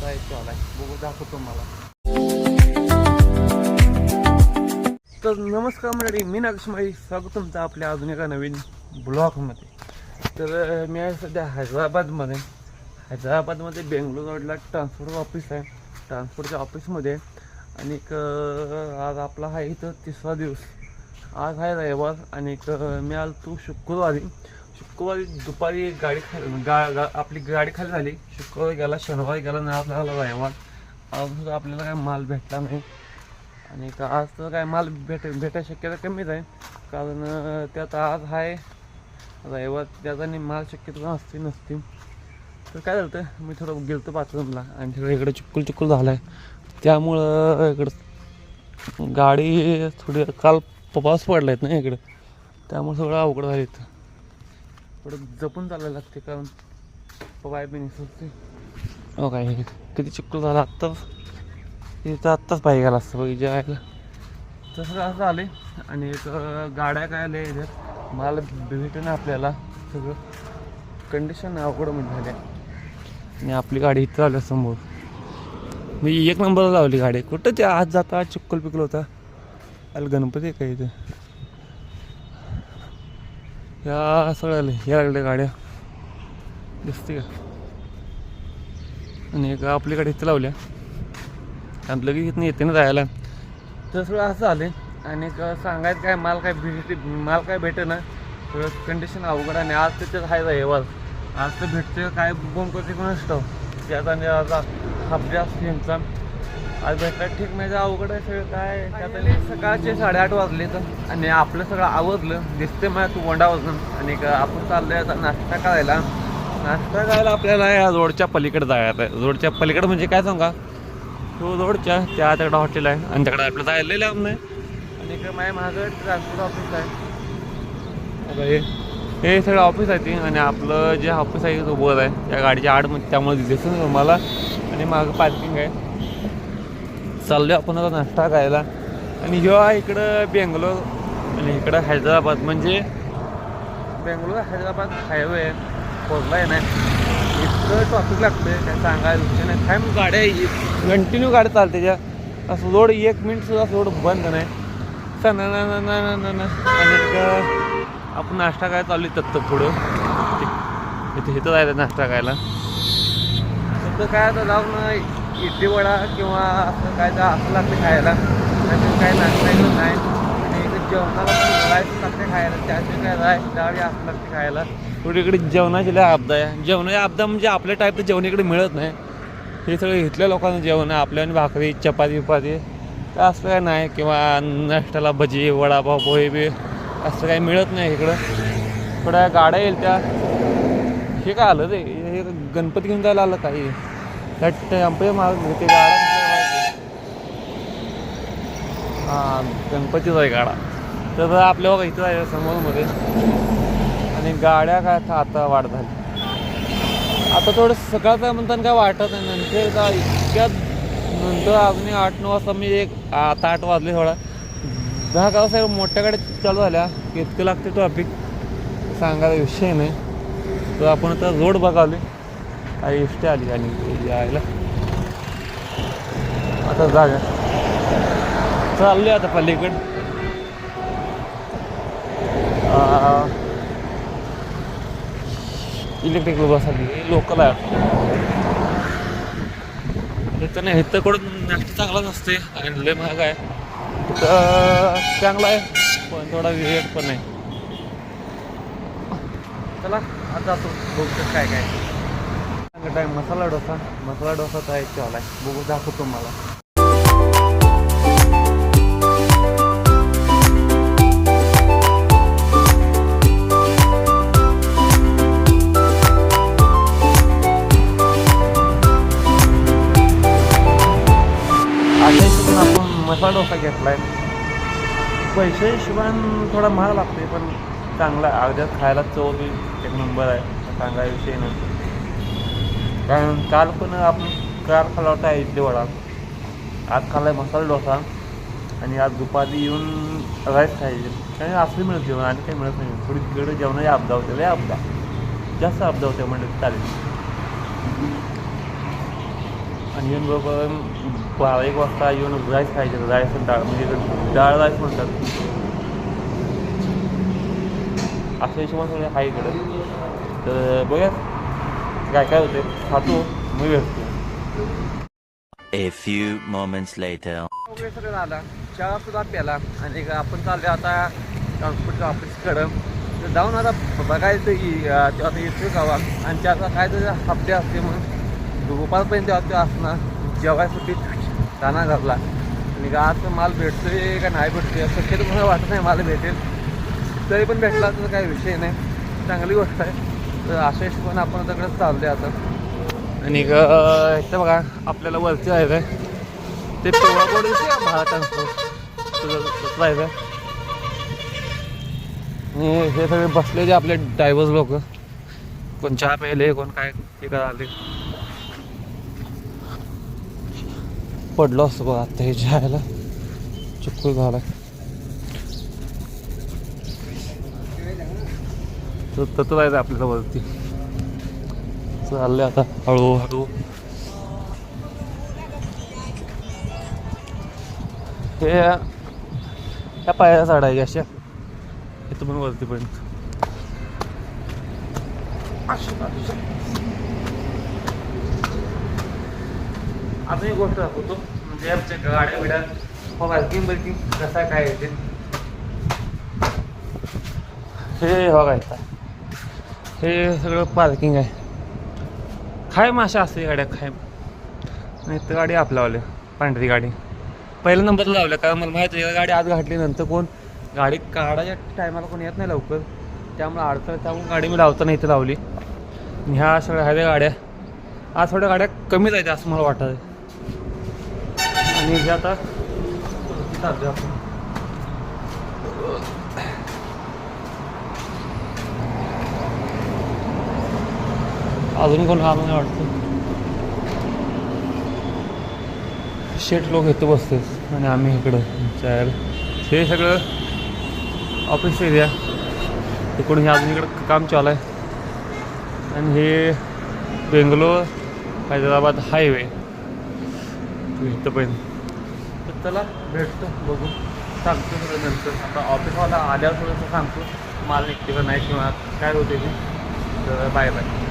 डोसा आहे चालू बघू दाखवतो मला तर नमस्कार मंडळी मी नागशमाई. स्वागत तुमचं आपल्या अजून एका नवीन ब्लॉगमध्ये. तर मी आहे सध्या हैदराबादमध्ये. हैदराबादमध्ये बेंगलोर रोडला ट्रान्सपोर्ट ऑफिस आहे. ट्रान्सपोर्टच्या ऑफिसमध्ये. आणि आज आपला आहे इथं तिसरा दिवस. आज आहे रविवार आणि एक, मी आलो तू शुक्रवारी. शुक्रवारी दुपारी एक गाडी खा गा गा आपली गाडी खाली झाली. शुक्रवारी गेला शनिवारी गेला नाही आपल्याला रविवार. आज आपल्याला काय माल भेटला नाही. आणि का आज तर काय माल भेट भेटायची शक्यता कमीच आहे. कारण त्यात आज आहे रविवार त्याचा आणि माल शक्यतो असते नसते. तर काय झालं होतं मी थोडं गेलतो बाथरूमला. आणि थोडं इकडे चिक्कुल चिक्कुल झालं आहे त्यामुळं इकडं गाडी थोडी काल पाऊस पडला आहेत ना इकडं. त्यामुळे सगळं अवघड झालं इथं. थोडं जपून चालायला लागते कारण पाय बी निसरते हो काय किती चिक्कुल झाला आत्ताच? इथं आत्ताच पाहिजे गेला असतं बघ जेवायला. तसं असं आले आणि एक गाड्या काय आल्या याच्यात मला भेटेन आपल्याला. सगळं कंडिशन अवघड म्हणजे झाल्या. आणि आपली गाडी इथं आल्या समोर. मी एक नंबरला लावली गाडी. कुठं ते आज जाता चिक्कल पिकल होता. अल गणपती आहे का इथं? या सगळ्या या लागल्या गाड्या. दिसते का? आणि एक आपली गाडी इथं लावल्या. आणि लगेच इथनं येते ना जायला. तर सगळं असं झाले आणि सांगायचं काय माल काय भेट माल काय भेटे ना सगळं कंडिशन अवघड आणि आज त्याच्यात आहे रविवार आज तर भेटते काय बोंब करते कोण असतो त्याचा आणि आता हप्त्या यांचा आज भेटला ठीक म्हणजे अवघड आहे सगळं काय त्यातले सकाळचे साडेआठ वाजले तर. आणि आपलं सगळं आवडलं दिसते मला तू वंडावरून आणि आपण चाललोय आता नाश्ता करायला. नाश्ता करायला आपल्याला या रोडच्या पलीकडे जायचं आहे. रोडच्या पलीकडे म्हणजे काय सांगा? तो रोडच्या त्या तिकडं हॉटेल आहे. आणि तिकडं आपलं जायला लांब नाही. आणि इकडे माझ्या माझं ट्रान्सपोर्ट ऑफिस आहे. आता हे सगळं ऑफिस आहे ती. आणि आपलं जे ऑफिस आहे तो वर आहे. त्या गाडीच्या आड त्यामुळे दिसत नाही मला आणि मागं पार्किंग आहे. चाललो आपण आता नाश्ता खायला. आणि ह्यो इकडं बेंगलोर. आणि इकडं हैदराबाद म्हणजे बेंगलोर हैदराबाद हायवे आहे फोरला आहे नाही इतकं ट्रॉफिक लागतंय काय सांगायला विषय नाही. काय मग गाड्या कंटिन्यू गाड्या चालते ज्या असं रोड एक मिनिट सुद्धा रोड बंद नाही. सा ना ना ना ना ना आणि आपण नाश्ता काय चालू आहे तत्त पुढं. इथे इथं जायचं नाश्ता खायला. तर काय आता जाऊन इडली वडा किंवा असं काय तर असं लागतं खायला. त्याच्यात काय नाश्ता नाही. आणि इकडे जेवणाला पण राईस लागते खायला. त्याचे काय राईस डाळ असं लागते खायला. थोडी इकडे जेवणाची लय आपदा आहे जेवणाची आपदा म्हणजे आपल्या टाईपचं जेवण इकडे मिळत नाही. हे सगळं इथल्या लोकांना जेवण आहे. आपल्या आणि भाकरी चपाती विपाती तर असं काय नाही. किंवा नाश्त्याला भजी वडापाव पोहे बी असं काही मिळत नाही इकडं. थोड्या गाड्या येईल त्या. हे काय आलं रे? हे गणपती घेऊन जायला आलं काही त्या टेम्पो माग ते गाडा हां गणपतीचा आहे गाडा. तर आपल्या बघा इथं आहे समोरमध्ये. आणि गाड्या काय आता आता वाढ झाली. आता थोडं सकाळचं म्हणताना काय वाटत नाही. नंतर का इतक्या नंतर अजून आठ नऊ वाजता मी एक आता आठ वाजले थोडा. दहा का वाजता मोठ्या गाड्या चालू झाल्या. इतकं लागते ट्रॉफिक सांगायला विषय नाही. तर आपण आता रोड बघावले काही इष्ट आली आणि यायला? आता जागा. चालले आता पलीकड. इलेक्ट्रिक बसाली लोकल आहे इथं नाही इथं कडून नाश्ता चांगलाच असते आणि लय महाग आहे. तिथं चांगला आहे. पण थोडा विवेक पण आहे. चला आता जातो. बघतो काय काय काय मसाला डोसा? मसाला डोसा तर आहे आहे बघू दाखवतो मला अशा आपण मसाला डोसा घेतलाय. पैसे हिशोबान थोडा महाग लागते पण चांगला अर्ध्यात खायला चव बी एक नंबर आहे. सांगायविषयी विषय नाही. कारण काल पण आपण काल खाल्ला होता इडली वडा. आज खाल्लाय मसाला डोसा आणि आज दुपारी येऊन राईस खायचे. आणि असं मिळत जेवण आणि काही मिळत नाही. थोडी तिकडे जेवणाची अपदा होते लय अपदा जास्त अपदा होते म्हणजे चालेल. आणि येऊन बरोबर बारा एक वाजता येऊन राईस खायचे. राईस डाळ म्हणजे डाळ राईस म्हणतात. अशा हिशोबाने सगळे आहे इकडं. तर बघूया काय काय होते खातो. मी भेटतो A few moments later. वगैरे सगळं झालं. चहा सुद्धा प्याला. आणि एक आपण चालले आता ट्रान्सपोर्टच्या ऑफिसकडं तर जाऊन आता बघायचं की ते आता येतो गावा आणि त्याचा काय तरी हप्ते असते म्हणून दुपारपर्यंत तेव्हा ते असणार. जेवायसाठी दाना घातला आणि गावाचा माल भेटतोय का नाही भेटतोय शक्यतो मला वाटत नाही माल भेटेल. तरी पण भेटला तर काही विषय नाही. चांगली गोष्ट आहे. तर अशा हिशोबाने आपण सगळंच चालले आता. आणि इथं बघा आपल्याला वरती आहे ते पिवळा दिसते भारतांचं तसं आणि हे सगळे बसलेले आपले ड्रायव्हर्स लोक. कोण चहा प्यायले कोण काय हे काय आले पडलो असतो बघा आता हे चहायला झालं झाला. तर तसं जायचं आपल्याला वरती. चाललंय आता. हळूहळू हे ह्या पायऱ्या चढायच्या अशा? इथं पण वरतीपर्यंत अजून एक गोष्ट दाखवतो. म्हणजे आमच्या गाड्या बिड्या पार्किंग बिर्किंग कसा काय आहे ते. हे बघा इथं. हे सगळं पार्किंग आहे. खाय माशा असते गाड्या काय नाही तर गाडी आपल्यावाले पांढरी गाडी. पहिल्या नंबर लावल्या कारण मला माहिती आहे गाडी आज घातली नंतर कोण? गाडी काढायच्या टायमाला कोण येत नाही लवकर. त्यामुळे अडचण त्यामुळे गाडी मी लावताना इथं लावली. ह्या सगळ्या हव्या गाड्या आज थोड्या गाड्या कमी जायच्या असं मला वाटत आहे आणि हे आता चालतोय आपण अजून कोण आलं नाही वाटतं. शेट लोक येतो बसते आणि आम्ही इकडं चार हे सगळं ऑफिस एरिया इकडून हे अजून इकडं काम चालू आहे. आणि हे बेंगलोर हैदराबाद हायवे इथं तर चला भेटतो बघू. सांगतो सगळं नंतर. आता ऑफिसवाला आल्यावर थोडंसं सांगतो. माल निघते का नाही किंवा काय होते ते. तर बाय बाय